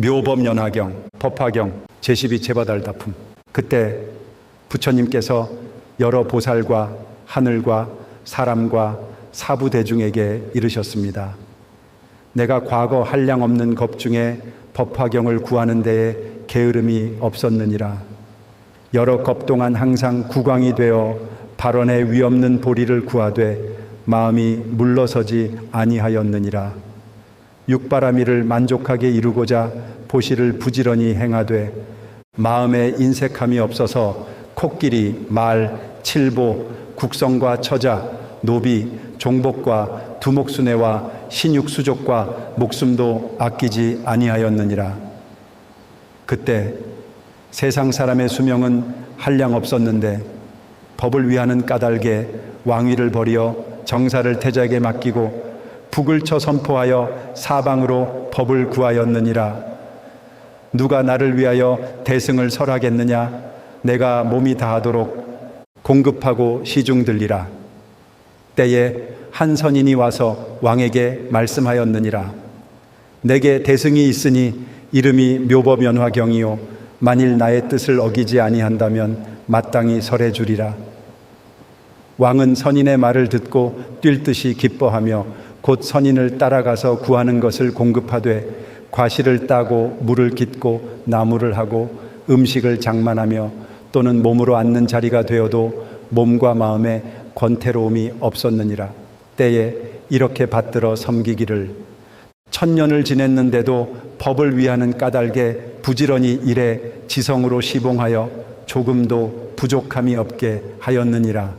묘법 연화경, 법화경, 제시비 제바달다품. 그때 부처님께서 여러 보살과 하늘과 사람과 사부 대중에게 이르셨습니다. 내가 과거 한량 없는 법 중에 법화경을 구하는 데에 게으름이 없었느니라. 여러 겁 동안 항상 국왕이 되어 발언에 위없는 보리를 구하되 마음이 물러서지 아니하였느니라. 육바라미를 만족하게 이루고자 보시를 부지런히 행하되 마음에 인색함이 없어서 코끼리, 말, 칠보, 국성과 처자, 노비, 종복과 두목순회와 신육수족과 목숨도 아끼지 아니하였느니라. 그때 세상 사람의 수명은 한량 없었는데 법을 위하는 까닭에 왕위를 버리어 정사를 태자에게 맡기고 북을 쳐 선포하여 사방으로 법을 구하였느니라. 누가 나를 위하여 대승을 설하겠느냐? 내가 몸이 다하도록 공급하고 시중 들리라. 때에 한 선인이 와서 왕에게 말씀하였느니라. 내게 대승이 있으니 이름이 묘법연화경이요 만일 나의 뜻을 어기지 아니한다면 마땅히 설해 주리라. 왕은 선인의 말을 듣고 뛸 듯이 기뻐하며 곧 선인을 따라가서 구하는 것을 공급하되 과실을 따고 물을 깃고 나무를 하고 음식을 장만하며 또는 몸으로 앉는 자리가 되어도 몸과 마음에 권태로움이 없었느니라. 때에 이렇게 받들어 섬기기를 천년을 지냈는데도 법을 위하는 까닭에 부지런히 일해 지성으로 시봉하여 조금도 부족함이 없게 하였느니라.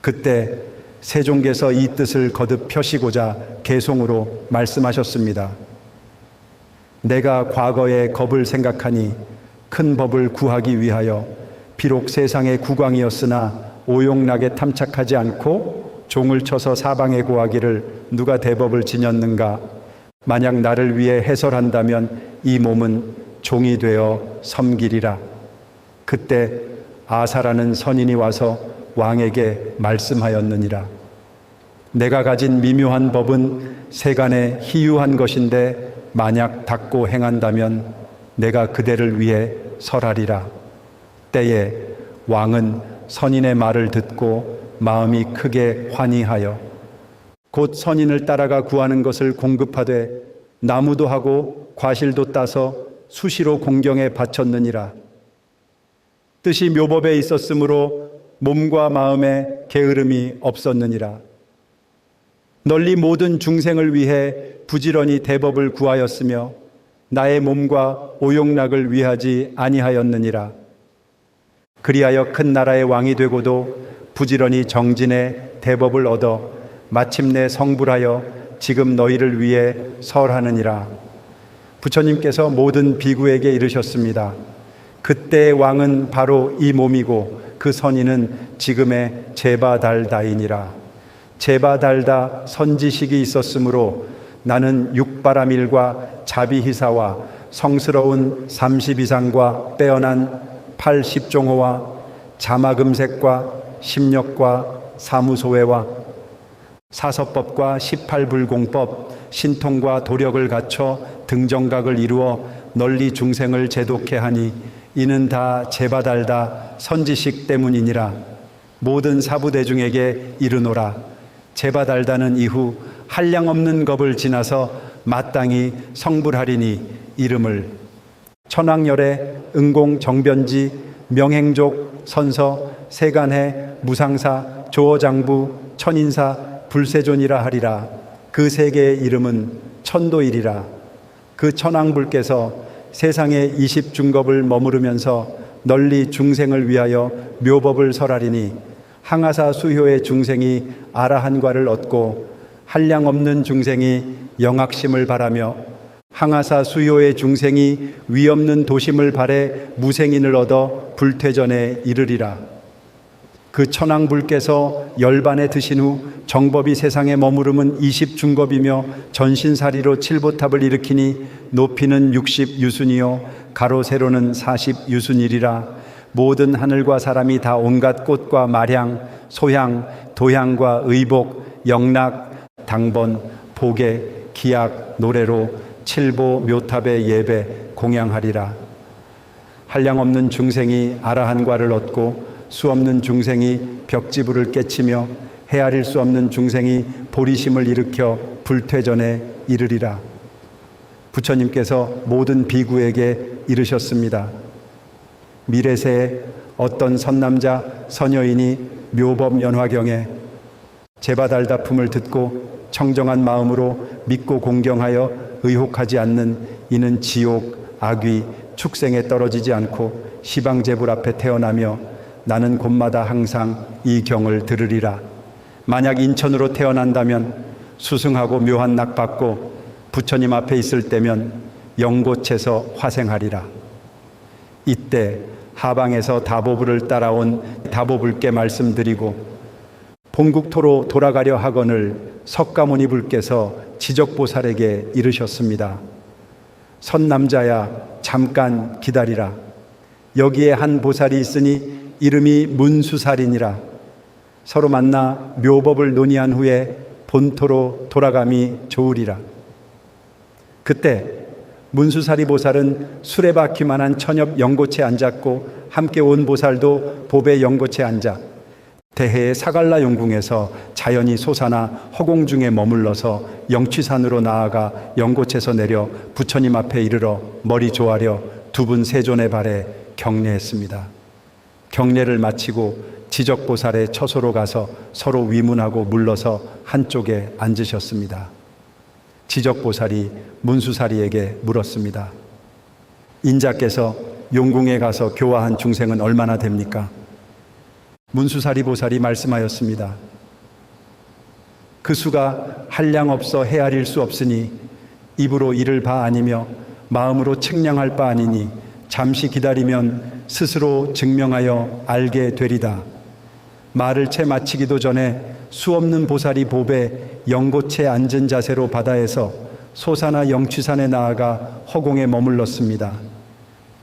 그때 세종께서 이 뜻을 거듭 펴시고자 개송으로 말씀하셨습니다. 내가 과거의 겁을 생각하니 큰 법을 구하기 위하여 비록 세상의 국왕이었으나 오용락에 탐착하지 않고 종을 쳐서 사방에 고하기를 누가 대법을 지녔는가? 만약 나를 위해 해설한다면 이 몸은 종이 되어 섬기리라. 그때 아사라는 선인이 와서 왕에게 말씀하였느니라 내가 가진 미묘한 법은 세간에 희유한 것인데 만약 닦고 행한다면 내가 그대를 위해 설하리라 때에 왕은 선인의 말을 듣고 마음이 크게 환희하여 곧 선인을 따라가 구하는 것을 공급하되 나무도 하고 과실도 따서 수시로 공경에 바쳤느니라. 뜻이 묘법에 있었으므로 몸과 마음에 게으름이 없었느니라. 널리 모든 중생을 위해 부지런히 대법을 구하였으며 나의 몸과 오용락을 위하지 아니하였느니라. 그리하여 큰 나라의 왕이 되고도 부지런히 정진의 대법을 얻어 마침내 성불하여 지금 너희를 위해 설하느니라. 부처님께서 모든 비구에게 이르셨습니다. 그때의 왕은 바로 이 몸이고 그 선인은 지금의 제바달다이니라. 제바달다 선지식이 있었으므로 나는 육바라밀과 자비희사와 성스러운 삼십이상과 빼어난 팔십종호와 자마금색과 심력과 사무소회와 사서법과 십팔불공법 신통과 도력을 갖춰 등정각을 이루어 널리 중생을 제독해 하니 이는 다 제바달다 선지식 때문이니라. 모든 사부대중에게 이르노라 제바달다는 이후 한량 없는 겁을 지나서 마땅히 성불하리니 이름을 천왕열의 응공 정변지 명행족 선서 세간해 무상사 조어장부 천인사 불세존이라 하리라. 그세 개의 이름은 천도일이라. 그 천왕불께서 세상의 이십 중겁을 머무르면서 널리 중생을 위하여 묘법을 설하리니 항아사 수효의 중생이 아라한과를 얻고 한량 없는 중생이 영악심을 바라며 항아사 수요의 중생이 위없는 도심을 바래 무생인을 얻어 불퇴전에 이르리라. 그 천왕불께서 열반에 드신 후 정법이 세상에 머무름은 20중겁이며 전신사리로 칠보탑을 일으키니 높이는 60유순이요 가로 세로는 40유순이리라 모든 하늘과 사람이 다 온갖 꽃과 마향 소향 도향과 의복 영락 당번 보계 기약 노래로 칠보 묘탑의 예배 공양하리라 한량 없는 중생이 아라한과를 얻고 수 없는 중생이 벽지부를 깨치며 헤아릴 수 없는 중생이 보리심을 일으켜 불퇴전에 이르리라 부처님께서 모든 비구에게 이르셨습니다. 미래세에 어떤 선남자 선여인이 묘법 연화경에 제바달다품을 듣고 청정한 마음으로 믿고 공경하여 의혹하지 않는 이는 지옥 악귀 축생에 떨어지지 않고 시방 제불 앞에 태어나며 나는 곳마다 항상 이 경을 들으리라. 만약 인천으로 태어난다면 수승하고 묘한 낙 받고 부처님 앞에 있을 때면 영고체서 화생하리라. 이때 하방에서 다보불을 따라온 다보불께 말씀드리고 본국토로 돌아가려 하거늘 석가모니 불께서 지적보살에게 이르셨습니다. 선남자야 잠깐 기다리라. 여기에 한 보살이 있으니 이름이 문수살이니라. 서로 만나 묘법을 논의한 후에 본토로 돌아감이 좋으리라. 그때 문수사리 보살은 수레바퀴만한 천엽 연고체 앉았고 함께 온 보살도 보배 연고체 앉아 대해의 사갈라 용궁에서 자연이 솟아나 허공 중에 머물러서 영취산으로 나아가 연고체에서 내려 부처님 앞에 이르러 머리 조아려 두 분 세존의 발에 경례했습니다. 경례를 마치고 지적보살의 처소로 가서 서로 위문하고 물러서 한쪽에 앉으셨습니다. 지적보살이 문수사리에게 물었습니다. 인자께서 용궁에 가서 교화한 중생은 얼마나 됩니까? 문수사리 보살이 말씀하였습니다. 그 수가 한량 없어 헤아릴 수 없으니 입으로 이를 바 아니며 마음으로 측량할 바 아니니 잠시 기다리면 스스로 증명하여 알게 되리다. 말을 채 마치기도 전에 수 없는 보살이 보배 영고체 앉은 자세로 바다에서 소사나 영취산에 나아가 허공에 머물렀습니다.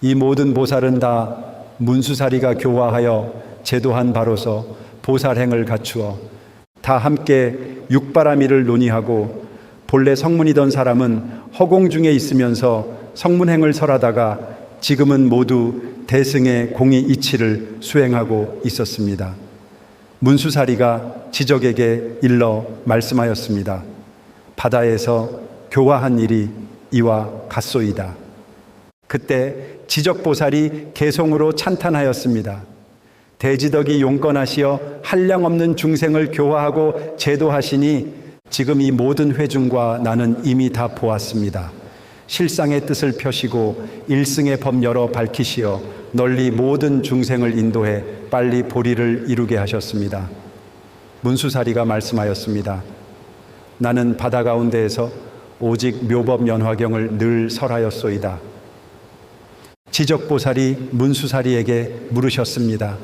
이 모든 보살은 다 문수사리가 교화하여 제도한 바로서 보살행을 갖추어 다 함께 육바라미를 논의하고 본래 성문이던 사람은 허공 중에 있으면서 성문행을 설하다가 지금은 모두 대승의 공의 이치를 수행하고 있었습니다. 문수사리가 지적에게 일러 말씀하였습니다. 바다에서 교화한 일이 이와 같소이다. 그때 지적보살이 개송으로 찬탄하였습니다. 대지덕이 용건하시어 한량 없는 중생을 교화하고 제도하시니 지금 이 모든 회중과 나는 이미 다 보았습니다. 실상의 뜻을 펴시고 일승의 법 열어 밝히시어 널리 모든 중생을 인도해 빨리 보리를 이루게 하셨습니다. 문수사리가 말씀하였습니다. 나는 바다 가운데에서 오직 묘법 연화경을 늘 설하였소이다. 지적보살이 문수사리에게 물으셨습니다.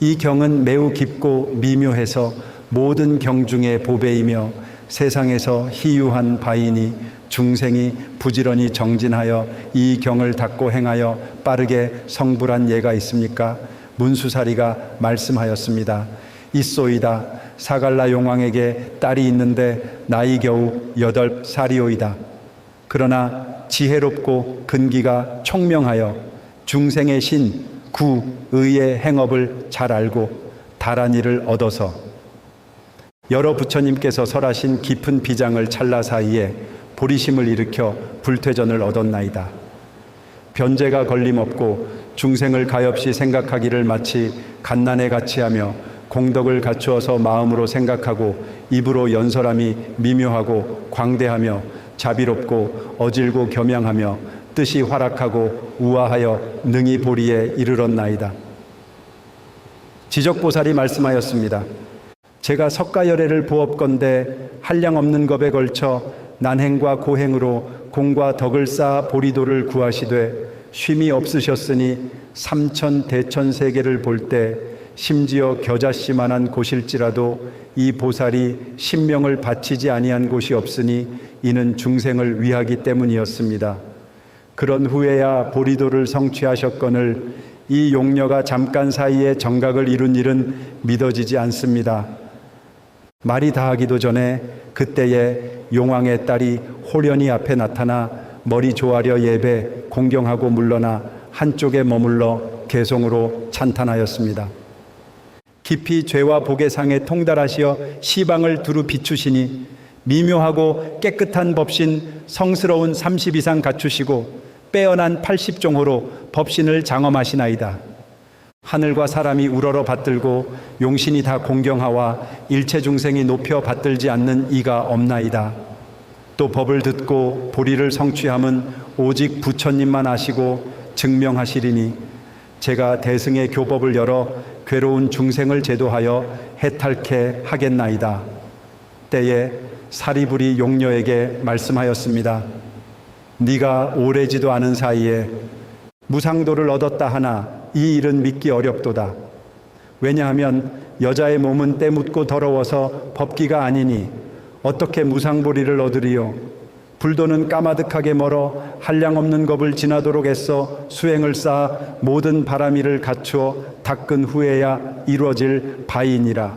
이 경은 매우 깊고 미묘해서 모든 경 중에 보배이며 세상에서 희유한 바이니 중생이 부지런히 정진하여 이 경을 닦고 행하여 빠르게 성불한 예가 있습니까? 문수사리가 말씀하였습니다. 있소이다. 사갈라 용왕에게 딸이 있는데 나이 겨우 여덟 살이오이다. 그러나 지혜롭고 근기가 총명하여 중생의 신, 구, 의의 행업을 잘 알고 다란 일을 얻어서 여러 부처님께서 설하신 깊은 비장을 찰나 사이에 보리심을 일으켜 불퇴전을 얻었나이다. 변제가 걸림없고 중생을 가엾이 생각하기를 마치 갓난에 같이 하며 공덕을 갖추어서 마음으로 생각하고 입으로 연설함이 미묘하고 광대하며 자비롭고 어질고 겸양하며 뜻이 활악하고 우아하여 능히 보리에 이르렀나이다. 지적보살이 말씀하였습니다. 제가 석가열애를 보업건대 한량 없는 겁에 걸쳐 난행과 고행으로 공과 덕을 쌓아 보리도를 구하시되 쉼이 없으셨으니 삼천 대천 세계를 볼 때 심지어 겨자씨만한 곳일지라도 이 보살이 신명을 바치지 아니한 곳이 없으니 이는 중생을 위하기 때문이었습니다. 그런 후에야 보리도를 성취하셨거늘 이 용녀가 잠깐 사이에 정각을 이룬 일은 믿어지지 않습니다. 말이 다하기도 전에 그때에 용왕의 딸이 홀연히 앞에 나타나 머리 조아려 예배 공경하고 물러나 한쪽에 머물러 개송으로 찬탄하였습니다. 깊이 죄와 복의 상에 통달하시어 시방을 두루 비추시니 미묘하고 깨끗한 법신 성스러운 30 이상 갖추시고 빼어난 80종호로 법신을 장엄하시나이다. 하늘과 사람이 우러러 받들고 용신이 다 공경하와 일체 중생이 높여 받들지 않는 이가 없나이다. 또 법을 듣고 보리를 성취함은 오직 부처님만 아시고 증명하시리니 제가 대승의 교법을 열어 괴로운 중생을 제도하여 해탈케 하겠나이다. 때에 사리불이 용녀에게 말씀하였습니다. 네가 오래지도 않은 사이에 무상도를 얻었다 하나 이 일은 믿기 어렵도다. 왜냐하면 여자의 몸은 때묻고 더러워서 법기가 아니니 어떻게 무상보리를 얻으리요? 불도는 까마득하게 멀어 한량없는 겁을 지나도록 애써 수행을 쌓아 모든 바람이를 갖추어 닦은 후에야 이루어질 바이니라.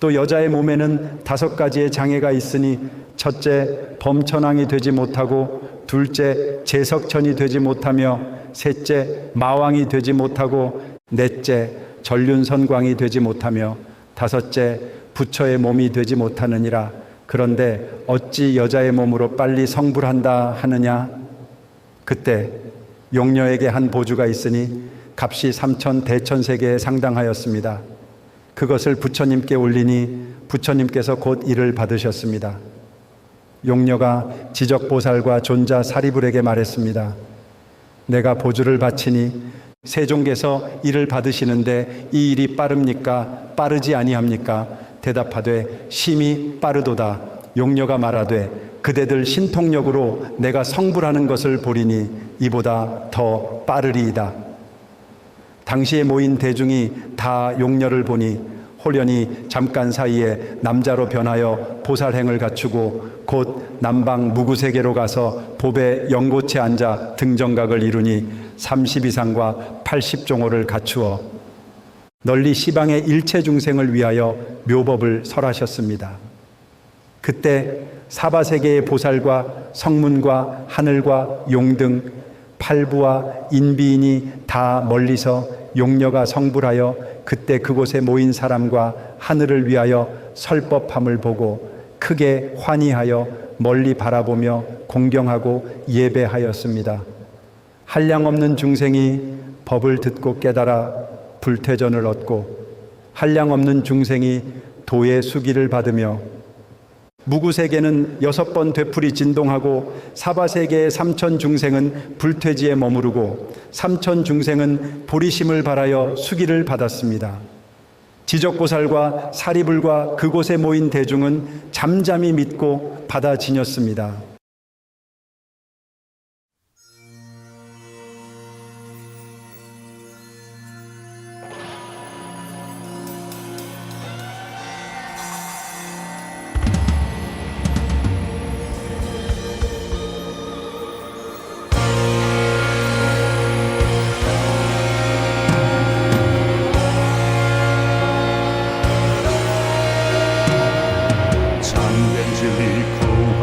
또 여자의 몸에는 다섯 가지의 장애가 있으니 첫째 범천왕이 되지 못하고 둘째 제석천이 되지 못하며 셋째 마왕이 되지 못하고 넷째 전륜선광이 되지 못하며 다섯째 부처의 몸이 되지 못하느니라 그런데 어찌 여자의 몸으로 빨리 성불한다 하느냐 그때 용녀에게 한 보주가 있으니 값이 삼천 대천세계에 상당하였습니다. 그것을 부처님께 올리니 부처님께서 곧 이를 받으셨습니다. 용녀가 지적보살과 존자 사리불에게 말했습니다. 내가 보주를 바치니 세종께서 이를 받으시는데 이 일이 빠릅니까? 빠르지 아니합니까? 대답하되 심히 빠르도다. 용녀가 말하되 그대들 신통력으로 내가 성불하는 것을 보리니 이보다 더 빠르리이다. 당시에 모인 대중이 다 용녀를 보니 홀연히 잠깐 사이에 남자로 변하여 보살행을 갖추고 곧 남방 무구세계로 가서 법의 연고체 앉아 등정각을 이루니 30 이상과 80종호를 갖추어 널리 시방의 일체 중생을 위하여 묘법을 설하셨습니다. 그때 사바세계의 보살과 성문과 하늘과 용 등 팔부와 인비인이 다 멀리서 용녀가 성불하여 그때 그곳에 모인 사람과 하늘을 위하여 설법함을 보고 크게 환희하여 멀리 바라보며 공경하고 예배하였습니다. 한량없는 중생이 법을 듣고 깨달아 불퇴전을 얻고 한량없는 중생이 도의 수기를 받으며 무구세계는 여섯 번 되풀이 진동하고 사바세계의 삼천 중생은 불퇴지에 머무르고 삼천 중생은 보리심을 바라여 수기를 받았습니다. 지적보살과 사리불과 그곳에 모인 대중은 잠잠히 믿고 받아 지녔습니다.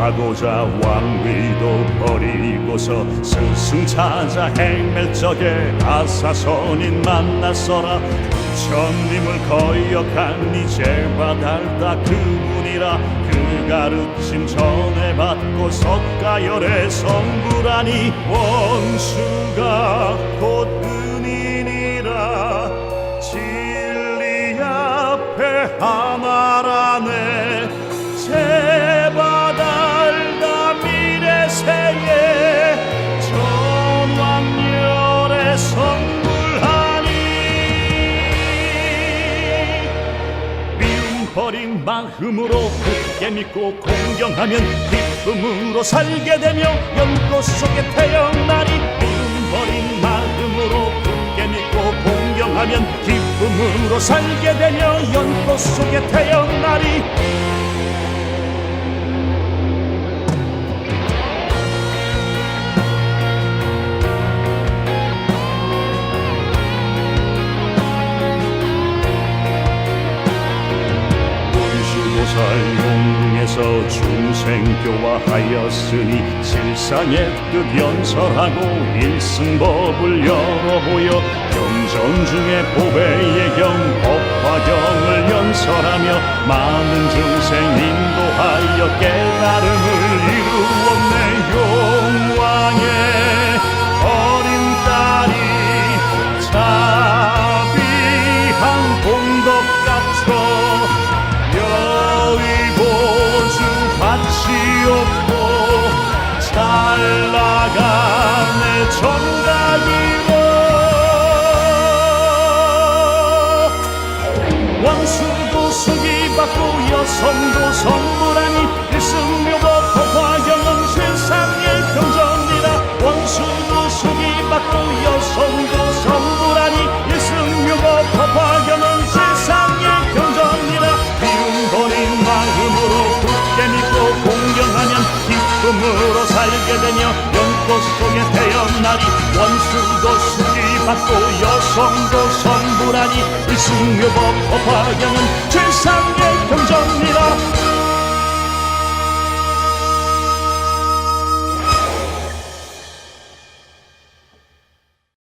구하고자 왕위도 버리고서 스승 찾아 행멜 적에 아사선인 만났어라. 부처님을 거역한 이제와 달다 그분이라. 그 가르침 전해받고 석가열의 성불하니 원수가 곧 은인이라. 진리 앞에 하나라네 마음으로 굳게 믿고 공경하면 기쁨으로 살게 되며 연꽃 속에 태어나리. 미움 버린 마음으로 굳게 믿고 공경하면 기쁨으로 살게 되며 연꽃 속에 태어나리 중생 평생 교화하였으니 실상의 뜻 연설하고 일승법을 열어보여 경전 중에 보배의 경 법화경을 연설하며 많은 중생 인도하여 깨달음을 이루었네 받고 여성도 성불하니 일승묘법 법화경은 최상의 경전이라.